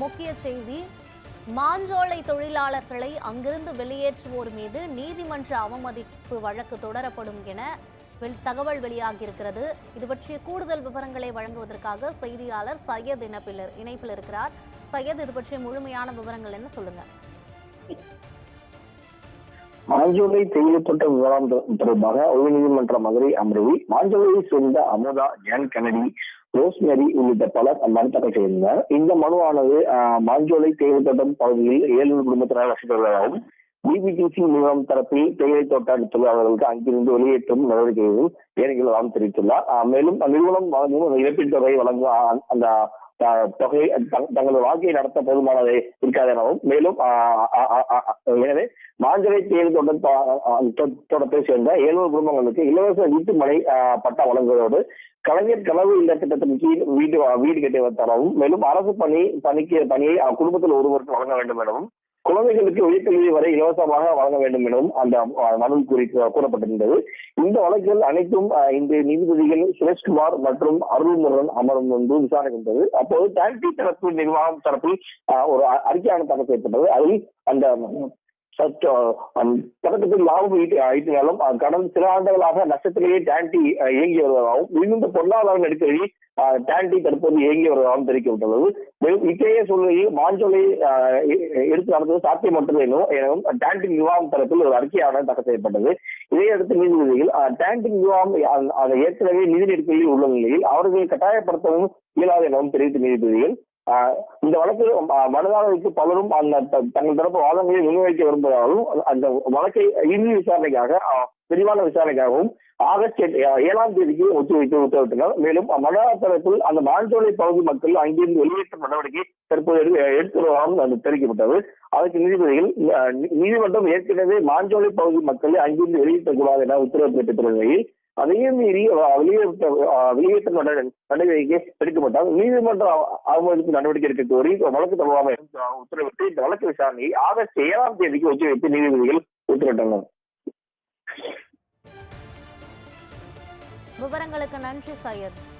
முக்கிய செய்தி மாஞ்சோலை தொழிலாளர்களை அங்கிருந்து வெளியேற்றுவோர் மீது நீதிமன்ற அவமதிப்பு வழக்கு தொடரப்படும் என தகவல் வெளியாகியிருக்கிறது. இது பற்றிய கூடுதல் விவரங்களை வழங்குவதற்காக செய்தியாளர் சையத் இணைப்பில் இணைப்பில் இருக்கிறார். சையத் இது பற்றிய முழுமையான விவரங்கள் என்ன சொல்லுங்க? மாஞ்சோலை தேயிலைத்தோட்ட விவகாரம் தொடர்பாக உயர்நீதிமன்ற மதுரை அமர்வில் மாஞ்சோலையை சேர்ந்த அமுதா ஜான் கெனடி ரோஸ்மேரி உள்ளிட்ட பலர் மனு தாக்கல் செய்திருந்தனர் இந்த மனுவானது ஆஹ், மாஞ்சோலை தேயிலைத்தோட்டம் பகுதியில் ஏழு குடும்பத்தினர் வசித்து பிபிடிசி நிறுவனம் தரப்பில் தேயிலை தோட்ட தொழிலாளர்களுக்கு அங்கிருந்து வெளியேற்றும் நடவடிக்கைகளும் ஏனைகளும் தெரிவித்துள்ளார். மேலும் அந்நிறுவனம் வழங்கும் இழப்பீட்டு தொகை வழங்கும் அந்த தொகை தங்களது வாழ்க்கையை நடத்த போதுமானது இருக்காது எனவும் மேலும் எனவே மாஞ்சரை தேயிலை தோட்ட தோட்டத்தை சேர்ந்த ஏழு குடும்பங்களுக்கு இலவச வீட்டு மனை பட்டா வழங்குவதோடு கலைஞர் கனவு இல்ல திட்டத்தின் கீழ் வீடு வீடு கட்டி தரவும் மேலும் அரசு பணி பணிக்கு பணியை குடும்பத்தில் ஒருவருக்கு வழங்க வேண்டும் எனவும் குழந்தைகளுக்கு உயர்கல்வி வரை இலவசமாக வழங்க வேண்டும் எனவும் அந்த மனு கூறி கூறப்பட்டிருந்தது. இந்த வழக்குகள் அனைத்தும் இந்த நீதிபதிகள் சுரேஷ்குமார் மற்றும் அருள்முருகன் அமரும் வந்து விசாரணை கொண்டது அப்போது டாக்டி தரப்பு நிர்வாகம் தரப்பில் ஒரு அறிக்கையான அறிக்கையானது செய்யப்பட்டது அதில் அந்த சற்று, அஹ், லாபம் ஈட்டு ஈட்டினாலும் கடந்த சில ஆண்டுகளாக நஷ்டத்திலேயே டேண்டி இயங்கி வருவதாகவும் மிகுந்த பொருளாதார நெருக்கடி அஹ், தற்போது இயங்கி வருவதாகவும் தெரிவிக்கப்பட்டுள்ளது. மேலும் இத்தகைய சூழ்நிலையில் மாஞ்சோலை எடுத்து நடந்தது சாத்தியமற்றது எனவும் எனவும் டான்டி நிர்வாகம் தரப்பில் ஒரு அறிக்கையான தாக்கல் செய்யப்பட்டது. இதையடுத்து நீதிபதிகள் அஹ், நிர்வாகம் ஏற்கனவே நிதி நெருக்கடியில் உள்ள நிலையில் அவர்களை கட்டாயப்படுத்தவும் இயலாது எனவும் தெரிவித்த நீதிபதிகள் இந்த வழக்கில் ஆஹ் பலரும் அந்த த- தங்கள் தரப்பு வாதங்களை முன்வைக்க விரும்புவதாகவும் அந்த வழக்கை இறுதி விசாரணைக்காக விரிவான விசாரணைக்காகவும் ஆகஸ்ட் எட்டு- ஏழாம் தேதிக்கு ஒத்திவைத்து உத்தரவிட்டனர். மேலும் மனதார தரப்பில் அந்த மான்சோலை பகுதி மக்கள் அங்கிருந்து வெளியேற்ற நடவடிக்கை தற்போது எடு- எடுத்து வருவதாகவும் தெரிவிக்கப்பட்டது. அதற்கு நீதிபதிகள் நீதிமன்றம் ஏற்கனவே மாஞ்சோலை பகுதி மக்களை அங்கிருந்து வெளியேற்றக்கூடாது என உத்தரவு பிறப்பித்துள்ள நிலையில் அதையும் மீறி வெளியேற்ற வெளியேற்ற நட- நடவடிக்கை எடுக்கப்பட்டால் நீதிமன்ற அவ- அவமதிப்பு நடவடிக்கை எடுக்க கோரி வழக்கு தொடர்பாக உத்தரவிட்டு இந்த வழக்கு விசாரணையை ஆகஸ்ட் ஏழாம் தேதிக்கு ஒத்திவைத்து நீதிபதிகள் உத்தரவிட்டனர். விவரங்களுக்கு நன்றி சையத்.